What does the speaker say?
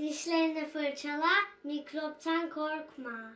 Dişlerini fırçala, mikroptan korkma.